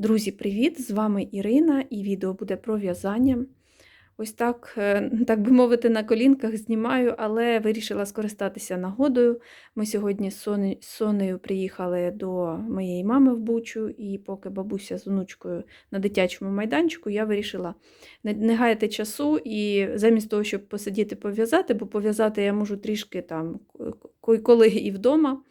Друзі, привіт! З вами Ірина, і відео буде про в'язання. Ось так, е, так би мовити, на колінках знімаю, але вирішила скористатися нагодою. Ми сьогодні з Сонею приїхали до моєї мами в Бучу, і поки бабуся з онучкою на дитячому майданчику, я вирішила не, гаяти часу і замість того, щоб посидіти пов'язати, бо пов'язати я можу трішки там коли і вдома.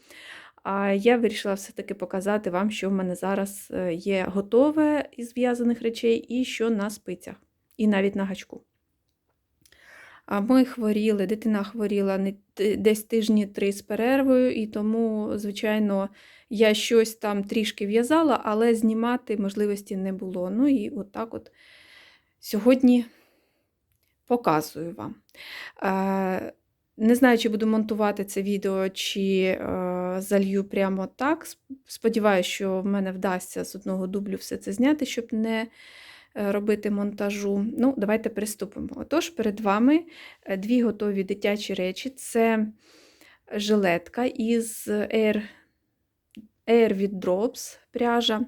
А я вирішила все-таки показати вам, що в мене зараз е, є готове із в'язаних речей і що на спицях, і навіть на гачку. Ми хворіли, дитина хворіла десь тижні три з перервою, і тому, звичайно, я щось там трішки в'язала, але знімати можливості не було. Ну і отак от сьогодні показую вам. Е, Не знаю, чи буду монтувати це відео, чи е, залью прямо так. Сподіваюся, що в мене вдасться з одного дублю все це зняти, щоб не е, робити монтажу. Ну, давайте приступимо. Отож, перед вами е, дві готові дитячі речі. Це жилетка із Air, Air від Drops пряжа.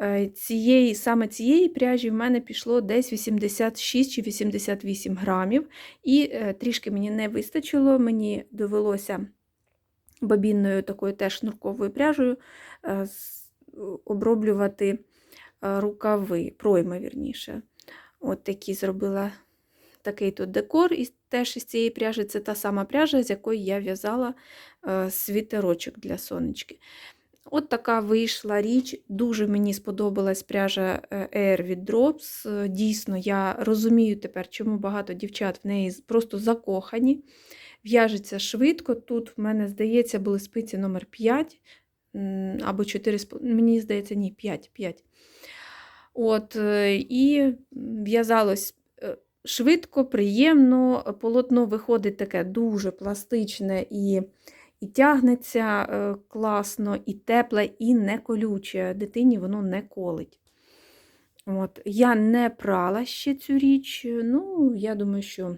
Е, Цієї, саме цієї пряжі в мене пішло десь 86 чи 88 грамів, і трішки мені не вистачило, мені довелося бобінною такою теж шнурковою пряжею е, оброблювати е, рукави, пройми, вірніше. От такі зробила такий тут декор, і теж із цієї пряжі це та сама пряжа, з якої я в'язала е, світерочок для сонечки. От така вийшла річ. Дуже мені сподобалась пряжа е, Air від Drops. Е, Дійсно, я розумію тепер, чому багато дівчат в неї просто закохані. В'яжеться швидко. Тут в мене, здається, були спиці номер 5 або 4, мені здається, ні, 5. 5. От, е, і в'язалось е, швидко, приємно. Полотно виходить таке дуже пластичне і, і тягнеться е, класно, і тепле, і не колюче. Дитині воно не колить. От. Я не прала ще цю річ. Ну, я думаю, що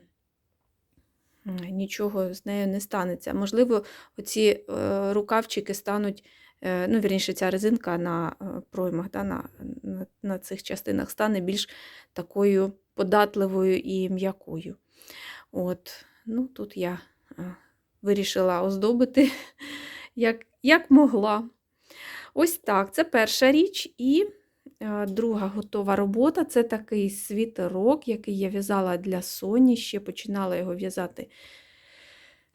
нічого з нею не станеться. Можливо, оці е, рукавчики стануть, е, ну, вірніше, ця резинка на е, проймах, да, на, на, на цих частинах стане більш такою податливою і м'якою. От, ну, тут я вирішила оздобити, як, як могла. Ось так, це перша річ. І друга готова робота це такий світерок, який я в'язала для Соні. Ще починала його в'язати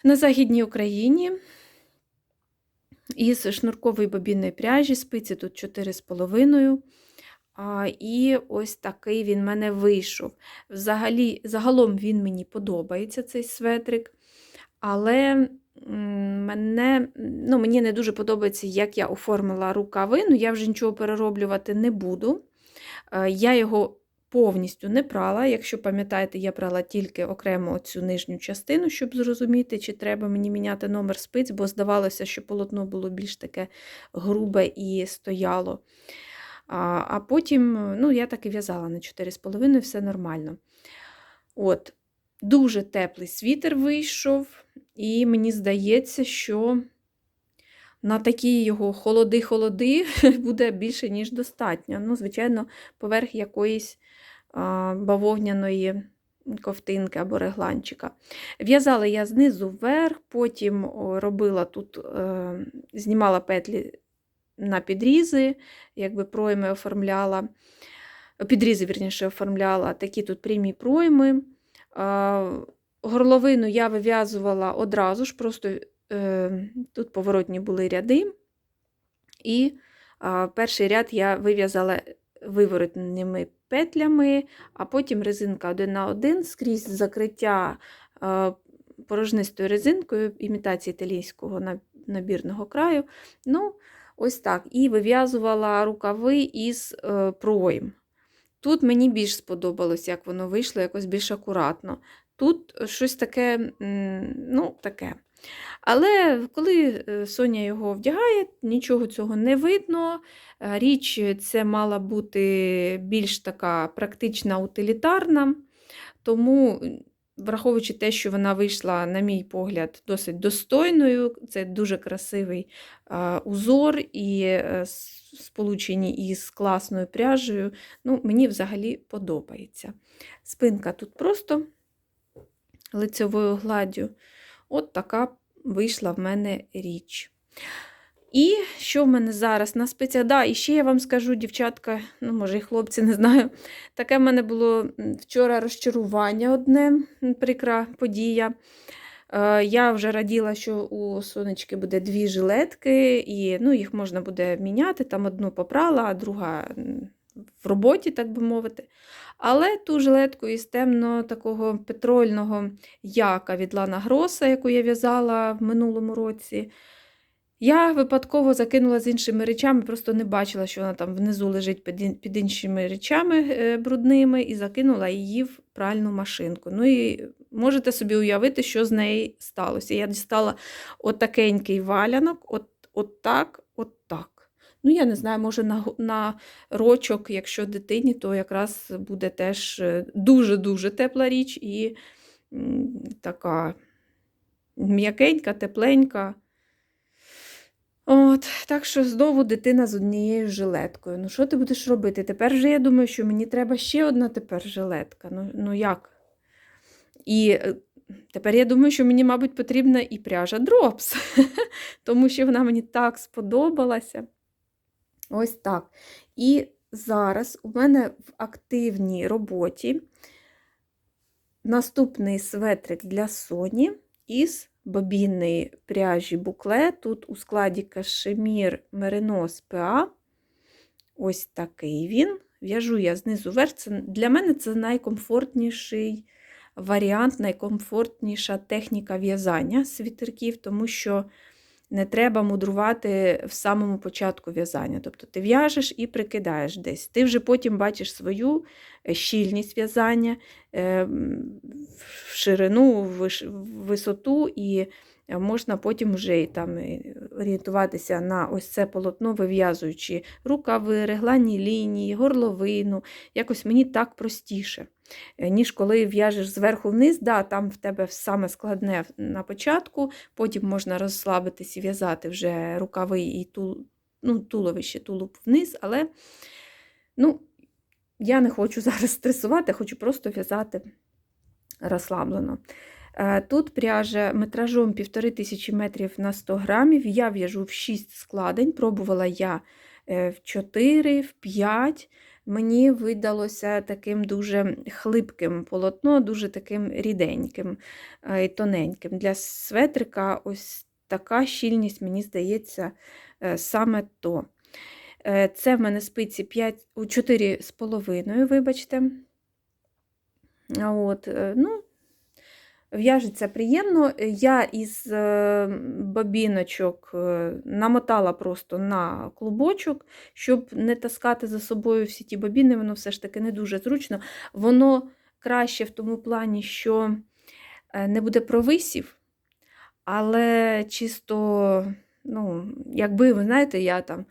на Західній Україні. Із шнуркової бобінної пряжі, спиці тут 4,5. І ось такий він в мене вийшов. Взагалі, загалом він мені подобається, цей светрик. Але мене, ну, мені не дуже подобається, як я оформила рукавину. Я вже нічого перероблювати не буду. Е, Я його повністю не прала. Якщо пам'ятаєте, я прала тільки окремо цю нижню частину, щоб зрозуміти, чи треба мені міняти номер спиць, бо здавалося, що полотно було більш таке грубе і стояло. А потім, ну, я так і в'язала на 4,5, все нормально. От, Дуже теплий світер вийшов, і мені здається, що на такі його холоди-холоди буде більше, ніж достатньо. Ну, звичайно, поверх якоїсь бавовняної ковтинки або регланчика. В'язала я знизу вверх, потім робила тут, е, знімала петлі на підрізи, якби пройми оформляла, підрізи, вірніше, оформляла такі тут прямі пройми. Горловину я вив'язувала одразу ж, просто е, тут поворотні були ряди, і перший ряд я вив'язала виворотними петлями, а потім резинка один на один скрізь закриття порожнистою резинкою, імітації італійського набірного краю. Ну, ось так. І вив'язувала рукави із е, пройм. Тут мені більш сподобалось, як воно вийшло, якось більш акуратно. Тут щось таке, ну, таке. Але коли е, Соня його вдягає, нічого цього не видно. Е, Річ це мала бути більш така практична, утилітарна. Тому, враховуючи те, що вона вийшла, на мій погляд, досить достойною, це дуже красивий е, узор, і е, сполучені із класною пряжею. Ну, Мені взагалі подобається. Спинка тут просто лицевою гладдю. От така вийшла в мене річ. І що в мене зараз на спеціях? Да, і ще я вам скажу, дівчатка, ну, може, і хлопці, не знаю. Таке в мене було вчора розчарування одне, прикра подія. Е, Я вже раділа, що у сонечки буде дві жилетки, і ну, їх можна буде міняти. Там одну попрала, а друга в роботі, так би мовити. Але ту жилетку із темно такого петрольного яка від Лана Гроса, яку я в'язала в минулому році. Я випадково закинула з іншими речами, просто не бачила, що вона там внизу лежить під, іншими речами е, брудними, і закинула її в пральну машинку. Ну і можете собі уявити, що з нею сталося. Я дістала отакенький валянок, от, от так, от так. Ну, я не знаю, може на на рочок, якщо дитині, то якраз буде теж дуже-дуже тепла річ і така м'якенька, тепленька. От, Так що знову дитина з однією жилеткою. Ну, що ти будеш робити? Тепер вже я думаю, що мені треба ще одна тепер жилетка. Ну, ну як? І е, тепер я думаю, що мені, мабуть, потрібна і пряжа дропс, тому що вона мені так сподобалася. Ось так. І зараз у мене в активній роботі наступний светрик для Соні із бобінної пряжі букле. Тут у складі кашемір Меринос ПА. Ось такий він. В'яжу я знизу вверх. Для мене це найкомфортніший варіант, найкомфортніша техніка в'язання світерків, тому що не треба мудрувати в самому початку в'язання. Тобто ти в'яжеш і прикидаєш десь. Ти вже потім бачиш свою е, щільність в'язання, в ширину, висоту, і е, можна потім вже там орієнтуватися на ось це полотно, вив'язуючи рукави, регланні лінії, горловину. Якось мені так простіше. Е, ніж коли в'яжеш зверху вниз, да, там в тебе саме складне на початку, потім можна розслабитись і в'язати вже рукави і тул, ну, туловище, тулуб вниз, але ну, я не хочу зараз стресувати, хочу просто в'язати розслаблено. Е, тут пряжа метражом 1500 метрів на 100 грамів, я в'яжу в 6 складень, пробувала я е, в 4, в 5 мені видалося таким дуже хлипким полотно, дуже таким ріденьким е, і тоненьким. Для светрика ось така щільність, мені здається, саме то. Це в мене спиці 5, 4,5, вибачте. От, ну, В'яжеться приємно. Я із е, бобіночок е, намотала просто на клубочок, щоб не таскати за собою всі ті бобіни, воно все ж таки не дуже зручно. Воно краще в тому плані, що е, не буде провисів, але чисто, ну, якби, ви знаєте, я там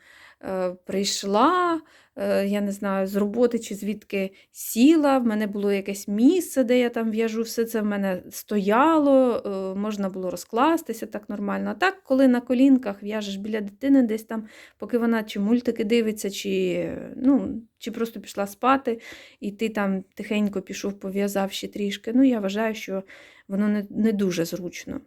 прийшла. Е, я не знаю, з роботи чи звідки сіла, в мене було якесь місце, де я там в'яжу, все це в мене стояло, е, можна було розкластися так нормально. А так, коли на колінках в'яжеш біля дитини, десь там, поки вона чи мультики дивиться, чи ну, чи просто пішла спати, і ти там тихенько пішов, пов'язав ще трішки. Ну, я вважаю, що воно не, не дуже зручно.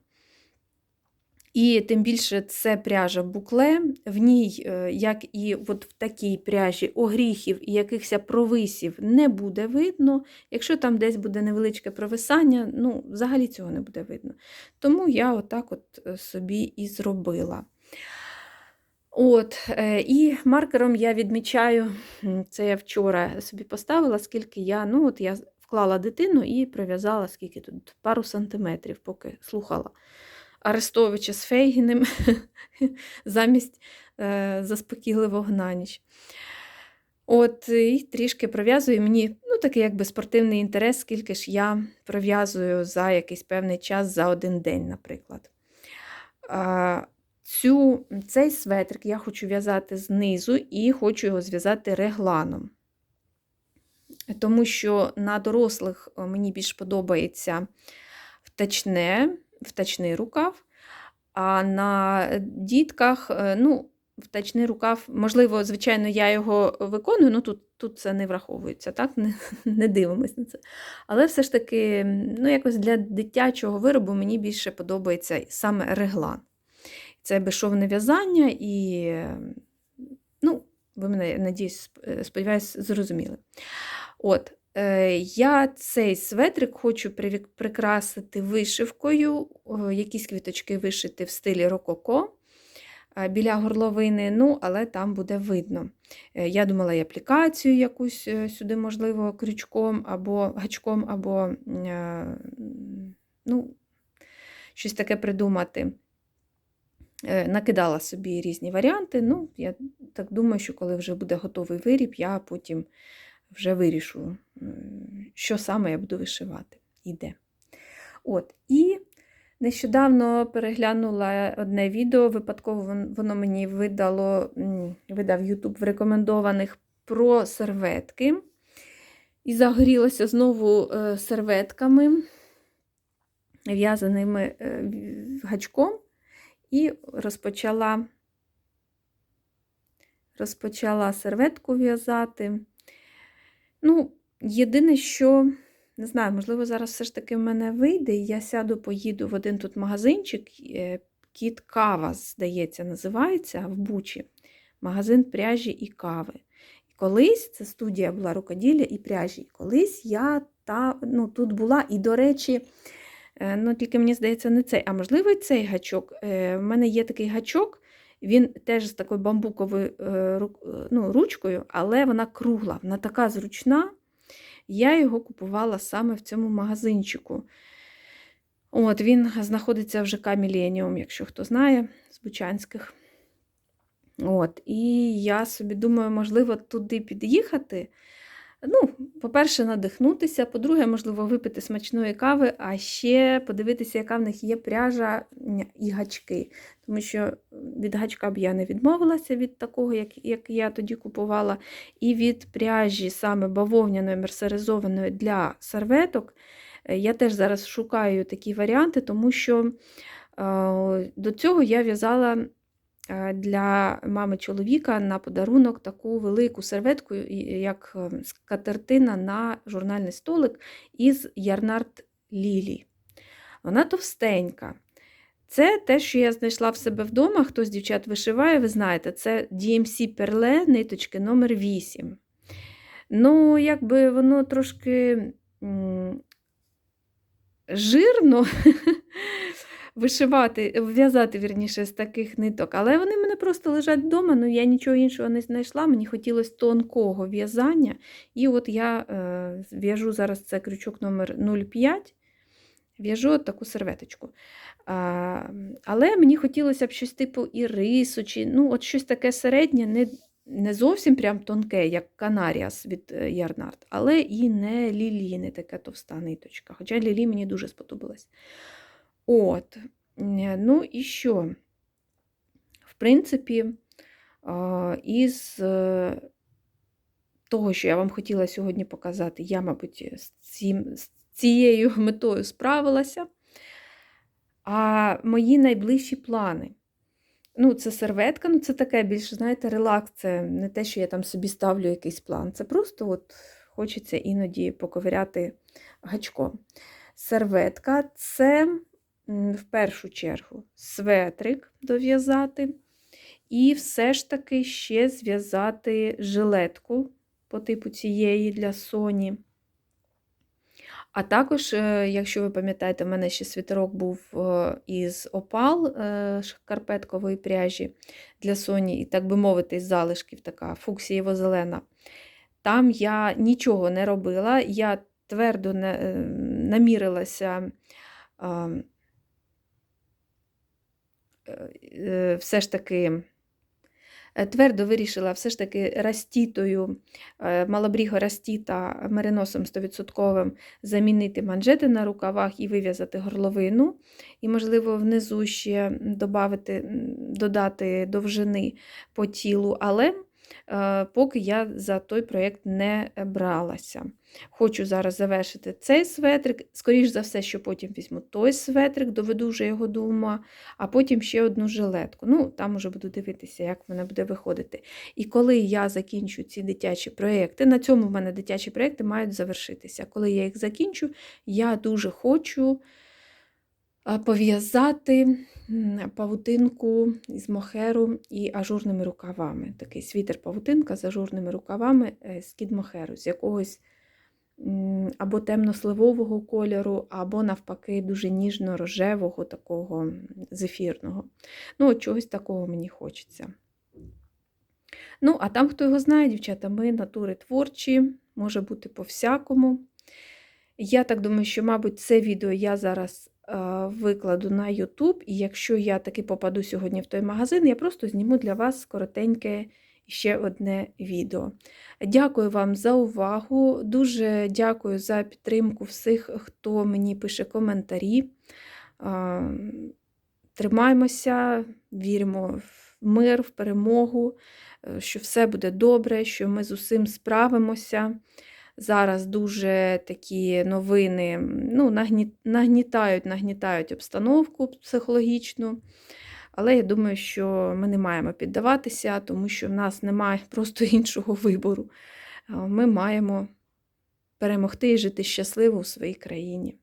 І тим більше це пряжа букле, в ній, е, як і от в такій пряжі, огріхів і якихось провисів не буде видно. Якщо там десь буде невеличке провисання, ну, взагалі цього не буде видно. Тому я отак от е, собі і зробила. От, е, І маркером я відмічаю, це я вчора собі поставила, скільки я ну от я вклала дитину і пров'язала скільки тут, пару сантиметрів, поки слухала. Арестовича з Фейгіним замість е, заспокійливого на ніч. От, І трішки пров'язую мені ну, такий якби спортивний інтерес, скільки ж я пров'язую за якийсь певний час за один день, наприклад. А, цю, Цей светрик я хочу в'язати знизу і хочу його зв'язати регланом. Тому що на дорослих е, мені більш подобається втечне втачний рукав. А на дітках, е, ну, втачний рукав, можливо, звичайно, я його виконую, ну тут, тут це не враховується, так? Не, не дивимось на це. Але все ж таки, ну, якось для дитячого виробу мені більше подобається саме реглан. Це безшовне в'язання і, ну, ви мене, надіюсь, сподіваюся, зрозуміли. От, е, я цей светрик хочу прикрасити вишивкою, якісь квіточки вишити в стилі рококо е, біля горловини, ну, але там буде видно. Е, Я думала і аплікацію якусь е, сюди, можливо, крючком або гачком, або е, ну, щось таке придумати. Е, Накидала собі різні варіанти. Ну, я так думаю, що коли вже буде готовий виріб, я потім вже вирішу, що саме я буду вишивати і де. От. І нещодавно переглянула одне відео, випадково воно мені видало, видав YouTube в рекомендованих про серветки. І загорілася знову е, серветками, в'язаними е, гачком, і розпочала, розпочала серветку в'язати. Ну, єдине, що, не знаю, можливо, зараз все ж таки в мене вийде, і я сяду, поїду в один тут магазинчик, е, Кіт Кава, здається, називається в Бучі. Магазин пряжі і кави. І колись це студія була рукоділля і пряжі. І колись я та, ну, тут була, і, до речі, е, ну, тільки мені здається, не цей, а можливо, цей гачок. Е, В мене є такий гачок, він теж з такою бамбуковою е, е, ну, ручкою, але вона кругла, вона така зручна. Я його купувала саме в цьому магазинчику. От, Він знаходиться в ЖК Міленіум, якщо хто знає, з Бучанських. От, І я собі думаю, можливо, туди під'їхати. Ну, по-перше, надихнутися, по-друге, можливо, випити смачної кави, а ще подивитися, яка в них є пряжа і гачки. Тому що від гачка б я не відмовилася від такого, як, як я тоді купувала. І від пряжі, саме бавовняної, мерсеризованої для серветок, е, я теж зараз шукаю такі варіанти, тому що е, до цього я в'язала для мами чоловіка на подарунок таку велику серветку, як е, скатертина на журнальний столик із Ярнард Лілі. Вона товстенька. Це те, що я знайшла в себе вдома. Хто з дівчат вишиває, ви знаєте, це DMC Perle ниточки номер 8. Ну, якби воно трошки жирно вишивати, в'язати вірніше з таких ниток, але вони в мене просто лежать вдома, ну я нічого іншого не знайшла. Мені хотілося тонкого в'язання. І от я е, в'яжу зараз це крючок номер 05, в'яжу таку серветочку. А, але мені хотілося б щось типу ірису, чи ну, от щось таке середнє, не, не зовсім прям тонке, як Канаріас від е, Ярнард, але і не лілі, не така товста ниточка. Хоча лілі мені дуже сподобалась. От, ну і що? В принципі, із е, того, що я вам хотіла сьогодні показати, я, мабуть, з, цим, з цією метою справилася. А мої найближчі плани. Ну, це серветка, ну це таке більше, знаєте, релакс. Це не те, що я там собі ставлю якийсь план. Це просто от хочеться іноді поковиряти гачком. Серветка це в першу чергу светрик дов'язати. І все ж таки ще зв'язати жилетку по типу цієї для Соні. А також, е, якщо ви пам'ятаєте, в мене ще світерок був е, із опал е, шкарпеткової пряжі для Соні, і, так би мовити, із залишків така фуксієво-зелена. Там я нічого не робила, я твердо е, намірилася а, е, е, все ж таки. е, Твердо вирішила все ж таки растітою, е, малобріго растіта мериносом 100% замінити манжети на рукавах і вив'язати горловину. І, можливо, внизу ще добавити, додати довжини по тілу. Але е, поки я за той проєкт не бралася. Хочу зараз завершити цей светрик. Скоріш за все, що потім візьму той светрик, доведу вже його до а потім ще одну жилетку. Ну, там уже буду дивитися, як вона буде виходити. І коли я закінчу ці дитячі проєкти, на цьому в мене дитячі проєкти мають завершитися. Коли я їх закінчу, я дуже хочу пов'язати павутинку із мохеру і ажурними рукавами. Такий світер-павутинка з ажурними рукавами е, з кід-мохеру, з якогось або темно-сливового кольору, або, навпаки, дуже ніжно-рожевого, такого зефірного. Ну, от чогось такого мені хочеться. Ну, а там, хто його знає, дівчата, ми натури творчі, може бути по-всякому. Я так думаю, що, мабуть, це відео я зараз е, викладу на YouTube, і якщо я таки попаду сьогодні в той магазин, я просто зніму для вас коротеньке ще одне відео. Дякую вам за увагу. Дуже дякую за підтримку всіх, хто мені пише коментарі. Е, Тримаємося, віримо в мир, в перемогу, е, що все буде добре, що ми з усім справимося. Зараз дуже такі новини ну, нагнітають, нагнітають обстановку психологічну. Але я думаю, що ми не маємо піддаватися, тому що в нас немає просто іншого вибору. Ми маємо перемогти і жити щасливо у своїй країні.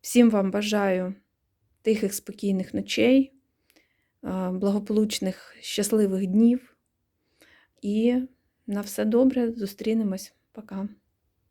Всім вам бажаю тихих, спокійних ночей, благополучних, щасливих днів. І на все добре. Зустрінемось. Пока.